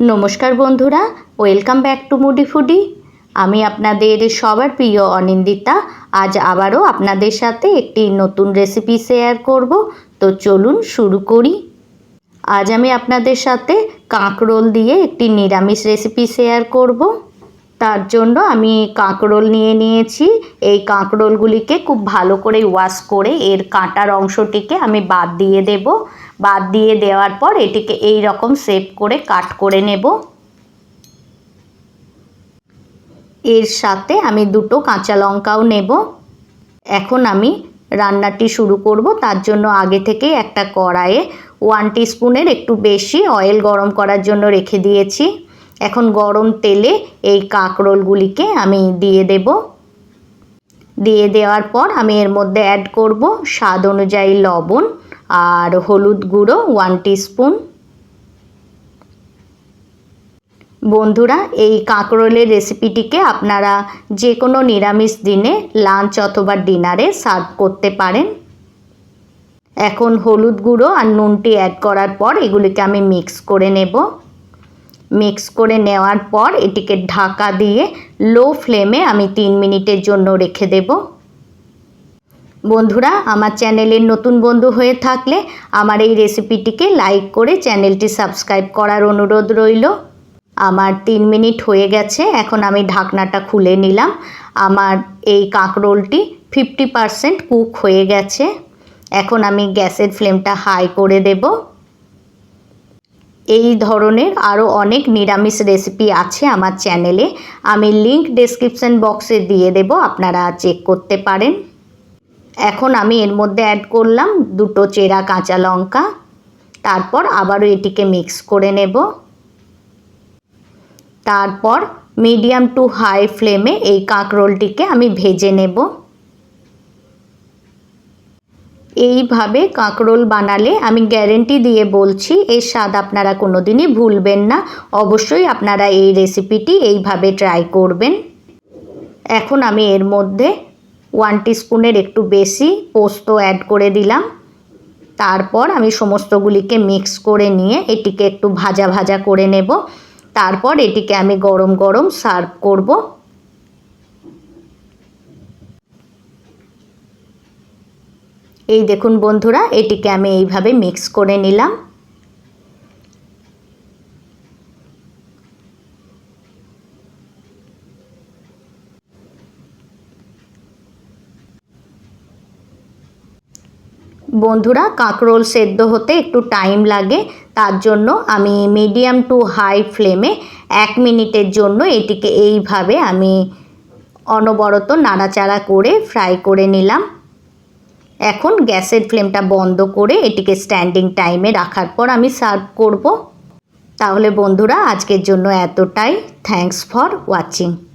নমস্কার বন্ধুরা, welcome back to moody foodie. আমি আপনাদের সবার প্রিয় অনিন্দিতা। আজ আবারও আপনাদের সাথে একটি নতুন রেসিপি শেয়ার করব। তো চলুন শুরু করি। আজ আমি আপনাদের সাথে কাঁকরোল দিয়ে একটি নিরামিষ রেসিপি শেয়ার করব। তার জন্য আমি কাঁকরোল নিয়ে নিয়েছি। এই কাঁকরোলগুলিকে খুব ভালো করে ওয়াশ করে এর কাঁটার অংশটিকে আমি বাদ দিয়ে দেব। বাদ দিয়ে দেওয়ার পর এটিকে এই রকম শেপ করে কাট করে নেব। এর সাথে আমি দুটো কাঁচা লঙ্কাও নেব। এখন আমি রান্নাটি শুরু করব। তার জন্য আগে থেকে একটা কড়াইয়ে ওয়ান স্পুনের একটু বেশি অয়েল গরম করার জন্য রেখে দিয়েছি। এখন গরম তেলে এই কাঁকরোলগুলিকে আমি দিয়ে দেব। দিয়ে দেওয়ার পর আমি এর মধ্যে অ্যাড করব স্বাদ অনুযায়ী লবণ আর হলুদ গুঁড়ো ওয়ান স্পুন বন্ধুরা, এই কাঁকরোলের রেসিপিটিকে আপনারা যে কোনো নিরামিষ দিনে লাঞ্চ অথবা ডিনারে সার্ভ করতে পারেন। এখন হলুদ গুঁড়ো আর নুনটি অ্যাড করার পর এগুলিকে আমি মিক্স করে নেব। মিক্স করে নেওয়ার পর এটিকে ঢাকা দিয়ে লো ফ্লেমে আমি তিন মিনিটের জন্য রেখে দেব। বন্ধুরা, আমার চ্যানেলের নতুন বন্ধু হয়ে থাকলে আমার এই রেসিপিটিকে লাইক করে চ্যানেলটি সাবস্ক্রাইব করার অনুরোধ রইল। আমার তিন মিনিট হয়ে গেছে, এখন আমি ঢাকনাটা খুলে নিলাম। আমার এই কাঁকরোলটি ফিফটি পারসেন্ট কুক হয়ে গেছে। এখন আমি গ্যাসের ফ্লেমটা হাই করে দেব। এই ধরনের আরও অনেক নিরামিষ রেসিপি আছে আমার চ্যানেলে আমি লিংক ডেসক্রিপশন বক্সে দিয়ে দেব, আপনারা চেক করতে পারেন। এখন আমি এর মধ্যে অ্যাড করলাম দুটো চেরা কাঁচা লঙ্কা। তারপর আবারও এটিকে মিক্স করে নেব। তারপর মিডিয়াম টু হাই ফ্লেমে এই কাঁকরোলটিকে আমি ভেজে নেব। এইভাবে কাঁকরোল বানালে আমি গ্যারেন্টি দিয়ে বলছি, এর স্বাদ আপনারা কোনো দিনই ভুলবেন না। অবশ্যই আপনারা এই রেসিপিটি এইভাবে ট্রাই করবেন। এখন আমি এর মধ্যে ওয়ান স্পুনের একটু বেশি পোস্ত অ্যাড করে দিলাম। তারপর আমি সমস্তগুলিকে মিক্স করে নিয়ে এটিকে একটু ভাজা ভাজা করে নেব। তারপর এটিকে আমি গরম গরম সার্ভ করব। এই দেখুন বন্ধুরা, এটিকে আমি এইভাবে মিক্স করে নিলাম। বন্ধুরা, কাঁকরোল সেদ্ধ হতে একটু টাইম লাগে, তার জন্য আমি মিডিয়াম টু হাই ফ্লেমে এক মিনিটের জন্য এটিকে এইভাবে আমি অনবরত নাড়াচাড়া করে ফ্রাই করে নিলাম। এখন গ্যাসের ফ্লেমটা বন্ধ করে এটিকে স্ট্যান্ডিং টাইমে রাখার পর আমি সার্ভ করব। তাহলে বন্ধুরা, আজকের জন্য এতটাই। Thanks for watching.